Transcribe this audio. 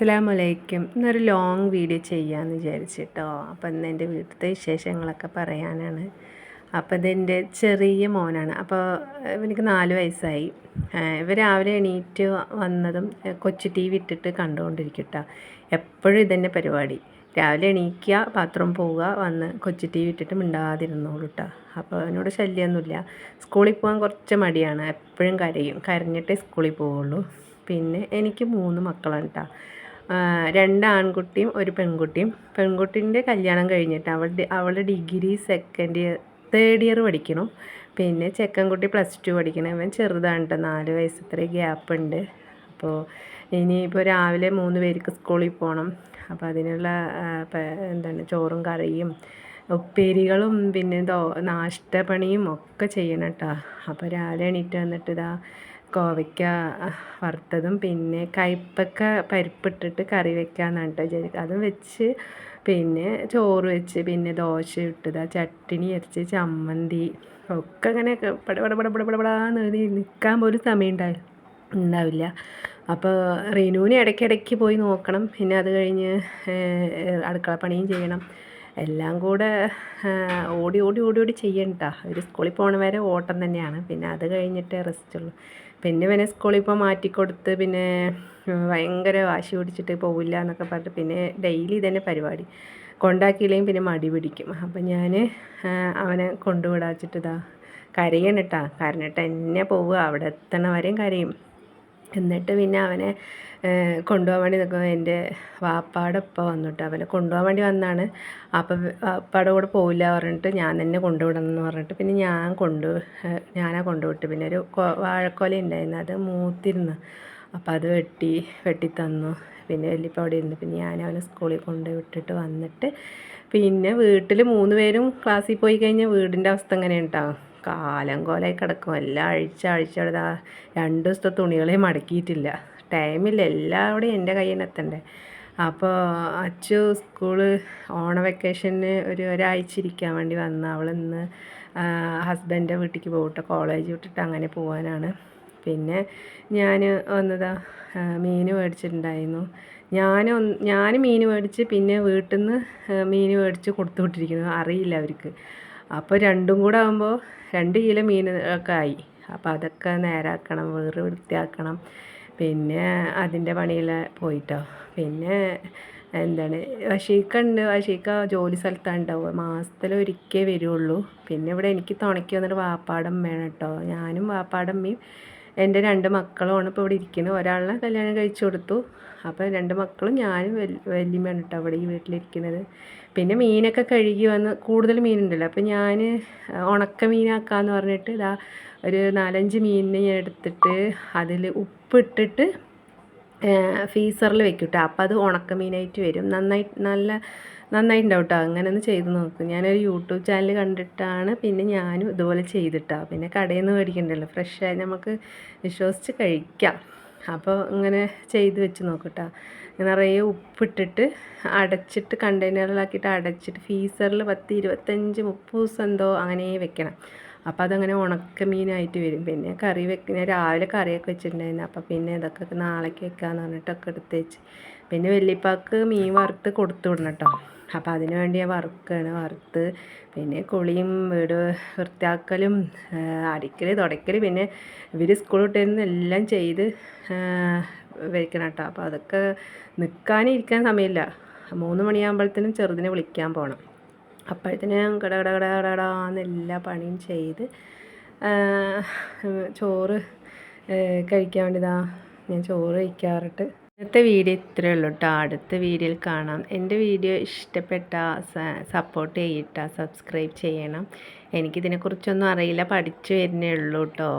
അസ്സലാമലൈക്കും. ഇന്നൊരു long video ചെയ്യാമെന്ന് വിചാരിച്ചിട്ടോ. അപ്പം ഇന്ന് എന്റെ വീട്ടിലത്തെ വിശേഷങ്ങളൊക്കെ പറയാനാണ്. അപ്പോൾ ഇതെന്റെ ചെറിയ മോനാണ്. അപ്പോൾ എനിക്ക് നാല് വയസ്സായി. ഇവർ രാവിലെ എണീറ്റ് വന്നതും കൊച്ചു ടി വി ഇട്ടിട്ട് കണ്ടുകൊണ്ടിരിക്കട്ടോ എപ്പോഴും ഇതന്നെ പരിപാടി. രാവിലെ എണീക്കുക പാത്രം പോവുക വന്ന് കൊച്ചു ടി വി ഇട്ടിട്ട് മിണ്ടാതിരുന്നോളൂ കേട്ടോ അപ്പോൾ അവനോട് ശല്യമൊന്നുമില്ല സ്കൂളിൽ പോകാൻ കുറച്ച് മടിയാണ്. എപ്പോഴും കരയും. കരഞ്ഞിട്ടേ സ്കൂളിൽ പോവുള്ളൂ. പിന്നെ എനിക്ക് മൂന്ന് മക്കളാണ് കേട്ടോ രണ്ട് ആൺകുട്ടിയും ഒരു പെൺകുട്ടിയും. പെൺകുട്ടീന്റെ കല്യാണം കഴിഞ്ഞിട്ട് അവളുടെ അവളുടെ degree second year third year പഠിക്കണം പിന്നെ ചെക്കൻകുട്ടി പ്ലസ് ടു പഠിക്കണം ഇവൻ ചെറുതാണ് കേട്ടോ നാല് വയസ്സ് ഇത്രയും ഗ്യാപ്പ് ഉണ്ട്. അപ്പോൾ ഇനിയിപ്പോൾ രാവിലെ മൂന്ന് പേർക്ക് സ്കൂളിൽ പോകണം അപ്പോൾ അതിനുള്ള എന്താണ് ചോറും കറിയും ഉപ്പേരികളും പിന്നെ ദോ നാഷ്ടപ്പണിയും ഒക്കെ ചെയ്യണം കേട്ടോ അപ്പോൾ രാവിലെ എണീറ്റ് വന്നിട്ട് ഇതാ കോവയ്ക്ക വറുത്തതും പിന്നെ കയ്പ്പക്ക പരിപ്പിട്ടിട്ട് കറി വെക്കാമെന്നാണ് കേട്ടോ വിചാരിക്കുക അതും വെച്ച് പിന്നെ ചോറ് വെച്ച് പിന്നെ ദോശ ഇട്ടത് ചട്ടിണി അരച്ച് ചമ്മന്തി ഒക്കെ അങ്ങനെ പട പട പട പട പടാന്ന് നിൽക്കാൻ പോലും സമയം ഉണ്ടായി ഉണ്ടാവില്ല. അപ്പോൾ റീനുവിനെ ഇടയ്ക്കിടയ്ക്ക് പോയി നോക്കണം. പിന്നെ അത് കഴിഞ്ഞ് അടുക്കള പണിയും ചെയ്യണം. എല്ലാം കൂടെ ഓടി ഓടി ഓടി ഓടി ചെയ്യണ്ട. ഒരു സ്കൂളിൽ പോകണ വരെ ഓട്ടം തന്നെയാണ്. പിന്നെ അത് കഴിഞ്ഞിട്ടേ റെസ്റ്റ് ഉള്ളൂ. പിന്നെ ഇവനെ സ്കൂളിൽ ഇപ്പോൾ മാറ്റിക്കൊടുത്ത് പിന്നെ ഭയങ്കര വാശി പിടിച്ചിട്ട് പോവില്ല എന്നൊക്കെ പറഞ്ഞിട്ട് പിന്നെ ഡെയിലി ഇതന്നെ പരിപാടി. കൊണ്ടാക്കിയില്ലെങ്കിൽ പിന്നെ മടി പിടിക്കും. അപ്പം ഞാൻ അവനെ കൊണ്ടുവിടാച്ചിട്ട് ഇതാ കരയണിട്ടാ കരഞ്ഞിട്ട് എന്നെ പോവുക. അവിടെ എത്തണ വരെയും കരയും. എന്നിട്ട് പിന്നെ അവനെ കൊണ്ടുപോകാൻ വേണ്ടി നിൽക്കുമ്പോൾ എന്റെ വാപ്പാടെ ഉപ്പ വന്നിട്ട്. അവനെ കൊണ്ടുപോകാൻ വേണ്ടി വന്നാണ്. അപ്പം വാപ്പാടെ കൂടെ പോവില്ല പറഞ്ഞിട്ട് ഞാൻ തന്നെ കൊണ്ടുവിടണം എന്ന് പറഞ്ഞിട്ട് പിന്നെ ഞാൻ കൊണ്ടു ഞാനാ കൊണ്ടുവിട്ട് പിന്നെ ഒരു വാഴക്കൊല ഉണ്ടായിരുന്നു. അത് മൂത്തിരുന്നു. അപ്പം അത് വെട്ടി വെട്ടിത്തന്നു പിന്നെ വലിയപ്പോൾ അവിടെ ഇരുന്നു. പിന്നെ ഞാൻ അവനെ സ്കൂളിൽ കൊണ്ട് വിട്ടിട്ട് വന്നിട്ട് പിന്നെ വീട്ടിൽ മൂന്ന് പേരും ക്ലാസ്സിൽ പോയി കഴിഞ്ഞാൽ വീടിന്റെ അവസ്ഥ എങ്ങനെ ഉണ്ടാവും കാലം കോലായി കിടക്കും. എല്ലാം അഴിച്ച് അഴിച്ചവിടെ രണ്ട് ദിവസത്തെ തുണികളെ മടക്കിയിട്ടില്ല. ടൈമില്ല എല്ലാവിടെയും എന്റെ കയ്യിൽ നിന്ന് എത്തണ്ടേ. അപ്പോൾ അച്ചു സ്കൂൾ ഓണ വെക്കേഷന് ഒരു ഒരാഴ്ച ഇരിക്കാൻ വേണ്ടി വന്ന. അവൾ ഇന്ന് ഹസ്ബൻഡിന്റെ വീട്ടിലേക്ക് പോകട്ടെ കോളേജ് വിട്ടിട്ട് അങ്ങനെ പോകാനാണ് പിന്നെ ഞാൻ വന്നതാ മീൻ മേടിച്ചിട്ടുണ്ടായിരുന്നു. ഞാൻ ഞാൻ മീൻ മേടിച്ച് പിന്നെ വീട്ടിൽ നിന്ന് മീൻ മേടിച്ച് കൊടുത്തു വിട്ടിരിക്കുന്നു അറിയില്ല അവർക്ക്. അപ്പോൾ രണ്ടും കൂടെ ആകുമ്പോൾ രണ്ട് കിലോ മീൻ ഒക്കെ ആയി. അപ്പോൾ അതൊക്കെ നേരാക്കണം വേറെ വൃത്തിയാക്കണം. പിന്നെ അതിന്റെ പണിയിൽ പോയിട്ടോ. പിന്നെ എന്താണ് വശീക്ക ഉണ്ട്. വശീക്ക ജോലി സ്ഥലത്താണ് ഉണ്ടാവുക മാസത്തിൽ വരുള്ളൂ. പിന്നെ ഇവിടെ എനിക്ക് തുണയ്ക്ക് വന്നിട്ട് വാപ്പാടം വേണം കേട്ടോ. ഞാനും വാപ്പാടമ്മയും എന്റെ രണ്ട് മക്കളുമാണ് ഇപ്പോൾ ഇവിടെ ഇരിക്കുന്നത്. ഒരാളെ കല്യാണം കഴിച്ചു കൊടുത്തു. അപ്പോൾ രണ്ട് മക്കളും ഞാനും വലിയമ്മയാണ് കേട്ടോ അവിടെ ഈ വീട്ടിലിരിക്കുന്നത്. പിന്നെ മീനൊക്കെ കഴുകി വന്ന് കൂടുതൽ മീനുണ്ടല്ലോ. അപ്പോൾ ഞാൻ ഉണക്ക മീനാക്കാമെന്ന് പറഞ്ഞിട്ട് ഇതാ ഒരു നാലഞ്ച് മീനിനെ ഞാൻ എടുത്തിട്ട് അതിൽ ഉപ്പിട്ടിട്ട് ഫീസറിൽ വെക്കും കേട്ടോ അപ്പോൾ അത് ഉണക്കമീനായിട്ട് വരും. നന്നായി നല്ല നന്നായിട്ടുണ്ടാവും കേട്ടോ അങ്ങനെ ഒന്ന് ചെയ്ത് നോക്കും. ഞാനൊരു യൂട്യൂബ് ചാനൽ കണ്ടിട്ടാണ് പിന്നെ ഞാനും ഇതുപോലെ ചെയ്തിട്ടാ. പിന്നെ കടയിൽ നിന്ന് മേടിക്കണ്ടല്ലോ ഫ്രഷായി നമുക്ക് വിശ്വസിച്ച് കഴിക്കാം. അപ്പോൾ ഇങ്ങനെ ചെയ്ത് വെച്ച് നോക്കട്ടോ. നിറയെ ഉപ്പിട്ടിട്ട് അടച്ചിട്ട് കണ്ടെയ്നറിലാക്കിയിട്ട് അടച്ചിട്ട് ഫീസറിൽ പത്ത് ഇരുപത്തഞ്ച് മുപ്പത് ദിവസം എന്തോ അങ്ങനെ വെക്കണം. അപ്പോൾ അതങ്ങനെ ഉണക്ക മീനായിട്ട് വരും. പിന്നെ കറി വെക്കുന്ന രാവിലെ കറിയൊക്കെ വെച്ചിട്ടുണ്ടായിരുന്നു. അപ്പോൾ പിന്നെ ഇതൊക്കെ നാളേക്ക് വെക്കാമെന്ന് പറഞ്ഞിട്ടൊക്കെ എടുത്ത് വെച്ച്. പിന്നെ വെല്ലിപ്പാക്ക് മീൻ വറുത്ത് കൊടുത്തു വിടണം കേട്ടോ അപ്പോൾ അതിനു വേണ്ടി ഞാൻ വറുക്കുകയാണ് വറുത്ത് പിന്നെ കുളിയും വീട് വൃത്തിയാക്കലും അടിക്കൽ തുടയ്ക്കൽ പിന്നെ ഇവർ സ്കൂൾ വിട്ടിരുന്ന് എല്ലാം ചെയ്ത് വെക്കണം കേട്ടോ അപ്പോൾ അതൊക്കെ നിൽക്കാനിരിക്കാൻ സമയമില്ല. മൂന്ന് മണിയാകുമ്പോഴത്തേനും ചെറുതിനെ വിളിക്കാൻ പോകണം അപ്പോഴത്തേനും ഞാൻ കട കട കട കട എല്ലാ പണിയും ചെയ്ത് ചോറ് കഴിക്കാൻ വേണ്ടിയതാ ഞാൻ ചോറ് കഴിക്കാറുണ്ട് ഇന്നത്തെ വീഡിയോ ഇത്രയേ ഉള്ളൂ കേട്ടോ അടുത്ത വീഡിയോയിൽ കാണാം. എന്റെ വീഡിയോ ഇഷ്ടപ്പെട്ട സപ്പോർട്ട് ചെയ്യട്ട സബ്സ്ക്രൈബ് ചെയ്യണം. എനിക്കിതിനെക്കുറിച്ചൊന്നും അറിയില്ല പഠിച്ചു വരുന്നേ ഉള്ളൂ കേട്ടോ